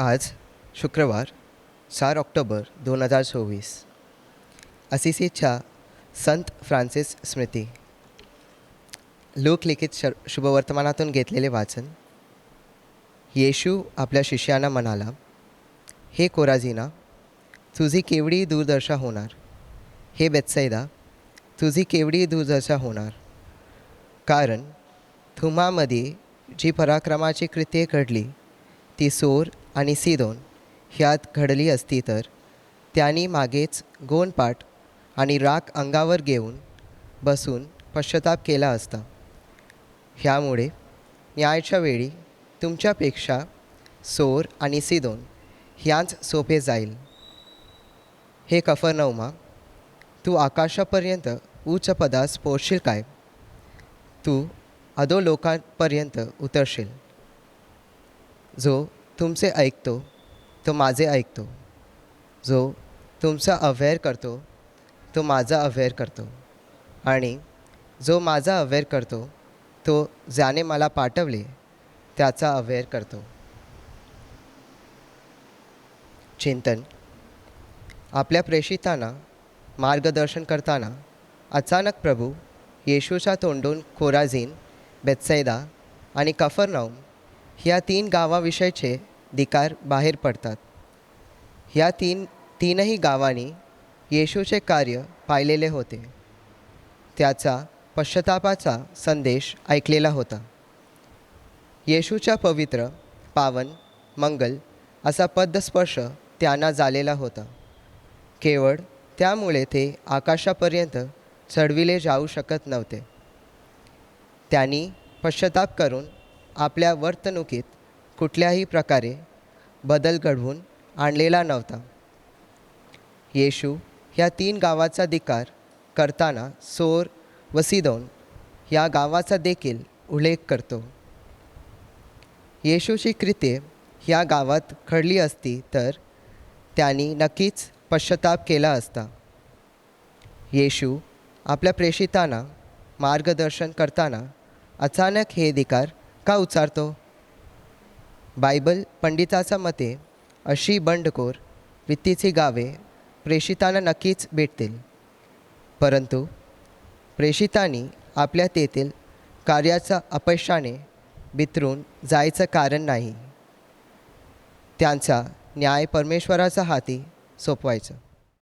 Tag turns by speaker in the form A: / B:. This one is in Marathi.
A: आज शुक्रवार चार ऑक्टोबर दोन हजार चोवीस असिसीच्या संत फ्रान्सिस स्मृती. लोकलिखित श शुभवर्तमानातून घेतलेले वाचन. येशू आपल्या शिष्यांना म्हणाला हे कोराझिना तुझी केवढी दूरदर्शा होणार? हे बेत्सैदा तुझी केवढी दूरदर्शा होणार? कारण थुमामध्ये जी पराक्रमाची कृत्ये घडली ती सोर आणि सिदोन ह्यात घडली असती तर त्यांनी मागेच गोंडपाठ आणि राख अंगावर घेऊन बसून पश्चाताप केला असता. ह्यामुळे न्यायाच्या वेळी तुमच्यापेक्षा सोर आणि सिदोन ह्यांच सोपे जाईल. हे कफरनौमा तू आकाशापर्यंत उच्च पदास पोचशील काय? तू अधो लोकांपर्यंत उतरशील. जो तुमचे ऐकतो तो माझे ऐकतो. जो तुमचा अवेअर करतो तो माझा अवेअर करतो. आणि जो माझा अवेअर करतो तो ज्याने मला पाठवले त्याचा अवेअर करतो. चिंतन. आपल्या प्रेषितांना मार्गदर्शन करताना अचानक प्रभू येशूच्या तोंडून कोराझीन बेत्सैदा आणि कफरनौम ह्या तीन गावाविषयीचे धिकार बाहेर पडतात. ह्या तीन तीनही गावांनी येशूचे कार्य पाहिलेले होते. त्याचा पश्चातापाचा संदेश ऐकलेला होता. येशूच्या पवित्र पावन मंगल असा पदस्पर्श त्यांना झालेला होता. केवळ त्यामुळे ते आकाशापर्यंत चढविले जाऊ शकत नव्हते. त्यांनी पश्चाताप करून आपल्या वर्तणुकीत कुठल्याही प्रकारे बदल घडवून आणलेला नव्हता. येशू ह्या तीन गावाचा धिकार करताना सोर व सिदोन या गावाचा देखील उल्लेख करतो. येशूची कृत्ये ह्या गावात घडली असती तर त्यांनी नक्कीच पश्चाताप केला असता. येशू आपल्या प्रेषितांना मार्गदर्शन करताना अचानक हे धिकार का उचारतो? बायबल पंडिताच्या मते अशी बंडखोर वृत्तीची गावे प्रेषितांना नक्कीच भेटतील. परंतु प्रेषितांनी आपल्या तेथील कार्याचा अपयशाने बितरून जायचं कारण नाही. त्यांचा न्याय परमेश्वराचा हाती सोपवायचं.